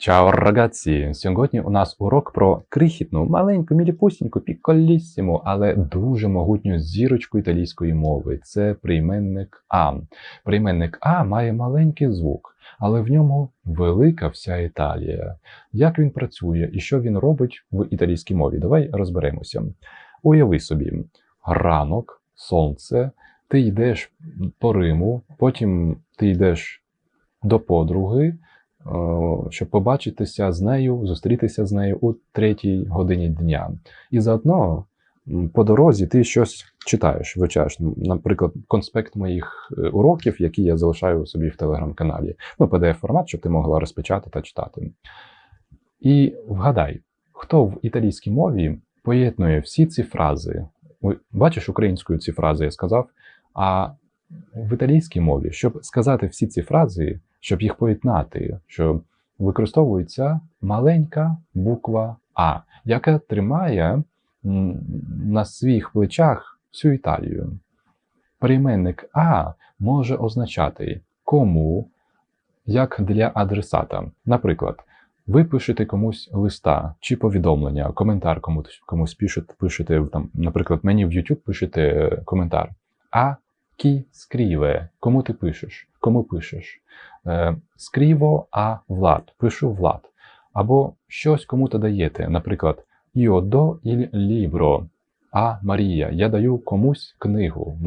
Чао, рагazzi! Сьогодні у нас урок про крихітну, маленьку, міліпусіньку, піколісіму, але дуже могутню зірочку італійської мови. Це прийменник А. Прийменник А має маленький звук, але в ньому велика вся Італія. Як він працює і що він робить в італійській мові? Давай розберемося. Уяви собі, ранок, сонце, ти йдеш по Риму, потім ти йдеш до подруги, щоб побачитися з нею, зустрітися з нею у третій годині дня. І заодно по дорозі ти щось читаєш, вивчаєш, наприклад, конспект моїх е, уроків, які я залишаю собі в телеграм-каналі. Ну, PDF-формат, щоб ти могла розпечатати та читати. І вгадай, хто в італійській мові поєднує всі ці фрази. Бачиш українською ці фрази я сказав, а в італійській мові, щоб сказати всі ці фрази, щоб їх поєднати, що використовується маленька буква А, яка тримає на своїх плечах всю Італію. Прийменник А може означати кому, як для адресата. Наприклад, ви пишете комусь листа чи повідомлення, коментар комусь, комусь пишете, пишете там, наприклад, мені в YouTube пишете е, коментар. А кі скріве, кому ти пишеш? Кому пишеш? Е, скріво а Влад, пишу Влад. Або щось кому-то даєте. Наприклад, Io do il libro а Марія. Я даю комусь книгу.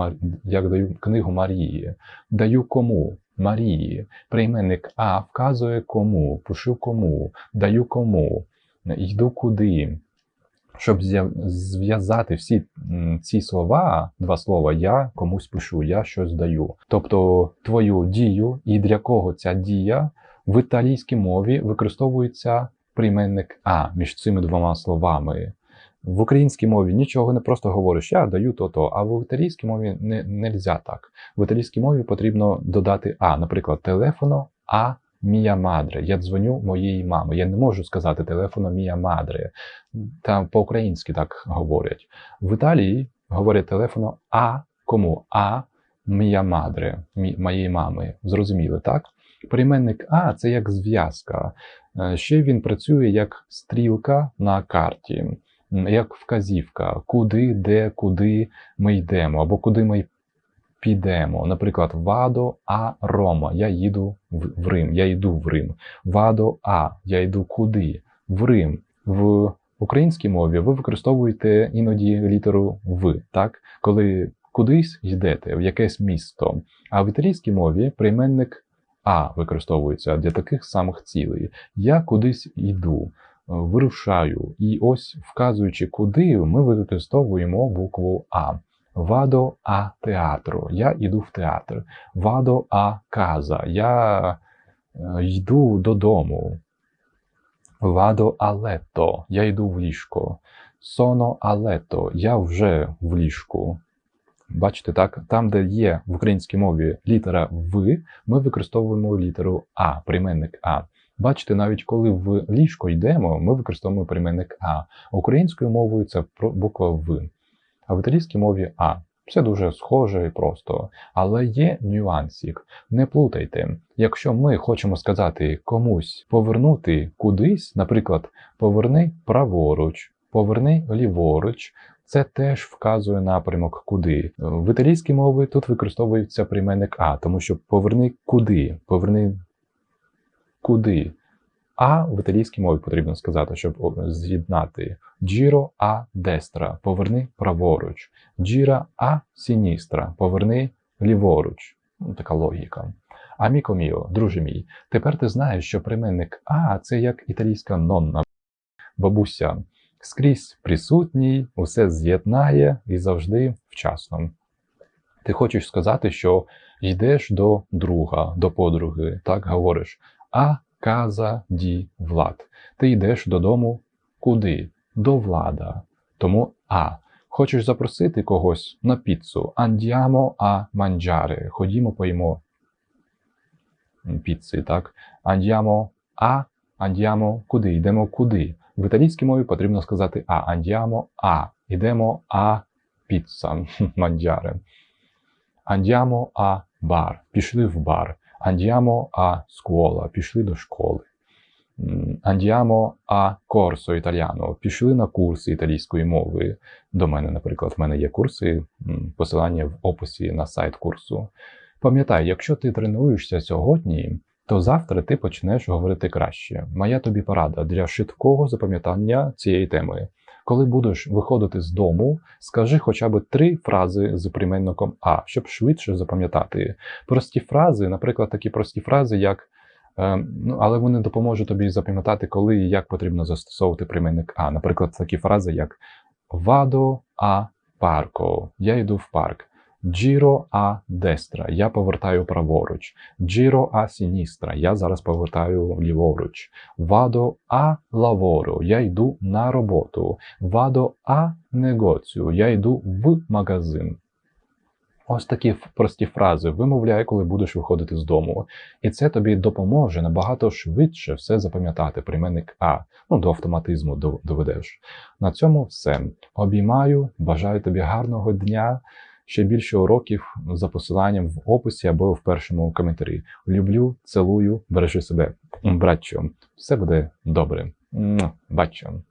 Я даю книгу Марії. Даю кому? Марії. Прийменник А вказує кому, пишу кому, даю кому, йду куди. Щоб зв'язати всі ці слова, два слова, я комусь пишу, я щось даю. Тобто твою дію і для кого ця дія в італійській мові використовується прийменник А між цими двома словами. В українській мові нічого не просто говориш, я даю то-то, а в італійській мові не нельзя так. В італійській мові потрібно додати А, наприклад, телефоно а мія мадре. Я дзвоню моїй мамі. Я не можу сказати телефоно мія мадре. Там по-українськи так говорять. В Італії говорять телефоно а кому? А мія мадре, моєї мами. Зрозуміли, так? Прийменник А це як зв'язка. Е, Ще він працює як стрілка на карті, як вказівка, куди, де, куди ми йдемо, або куди ми підемо. Наприклад, Вадо А Рома. Я їду в Рим. Я йду в Рим. Вадо А. Я йду куди? В Рим. В українській мові ви використовуєте іноді літеру В, так? Коли кудись йдете, в якесь місто. А в італійській мові прийменник А використовується для таких самих цілей. Я кудись йду, е, вирушаю. І ось, вказуючи куди, ми використовуємо букву А. Вадо а театру. Я йду в театр. Вадо а каза. Я е, йду додому. Вадо а лето. Я йду в ліжко. Соно а лето. Я вже в ліжку. Бачите, так? Там, де є в українській мові літера В, ми використовуємо літеру А, прийменник А. Бачите, навіть коли в ліжко йдемо, ми використовуємо прийменник А. Українською мовою це буква В. А в італійській мові А. Все дуже схоже і просто. Але є нюансик. Не плутайте. Якщо ми хочемо сказати комусь повернути кудись, наприклад, поверни праворуч, поверни ліворуч, це теж вказує напрямок куди. В італійській мові тут використовується прийменник А, тому що поверни куди, поверни куди. А в італійській мові потрібно сказати, щоб з'єднати Giro a destra, поверни праворуч, Gira a sinistra, поверни ліворуч. Ну, така логіка. Аміко міо, друже мій, тепер ти знаєш, що прийменник А це як італійська нонна, бабуся. Скрізь присутній, усе з'єднає і завжди вчасно. Ти хочеш сказати, що йдеш до друга, до подруги, так говориш. А каза ді влад. Ти йдеш додому куди? До влада. Тому А. Хочеш запросити когось на піцу? Andiamo a mangiare. Ходімо поїмо піци, так? Andiamo a, andiamo куди? Йдемо куди? В італійській мові потрібно сказати А. Andiamo a. Йдемо а піца. Mangiare. Andiamo a bar. Пішли в бар. Andiamo a scuola. Пішли до школи. Andiamo a corso italiano. Пішли на курси італійської мови. До мене, наприклад, в мене є курси, посилання в описі на сайт курсу. Пам'ятай, якщо ти тренуєшся сьогодні, то завтра ти почнеш говорити краще. Моя тобі порада для швидкого запам'ятання цієї теми. Коли будеш виходити з дому, скажи хоча б три фрази з прийменником А, щоб швидше запам'ятати. Прості фрази, наприклад, такі прості фрази, як е, ну, але вони допоможуть тобі запам'ятати, коли і як потрібно застосовувати прийменник А. Наприклад, такі фрази, як Вадо а парко, я йду в парк. Giro a destra, я повертаю праворуч. Giro a sinistra, я зараз повертаю ліворуч. Vado a lavoro, я йду на роботу. Vado a negozio, я йду в магазин. Ось такі прості фрази вимовляй, коли будеш виходити з дому. І це тобі допоможе набагато швидше все запам'ятати. Прийменник А. Ну, до автоматизму доведеш. На цьому все. Обіймаю, бажаю тобі гарного дня. Ще більше уроків за посиланням в описі або в першому коментарі. Люблю, цілую, бережи себе. Братчо, все буде добре. Бачо.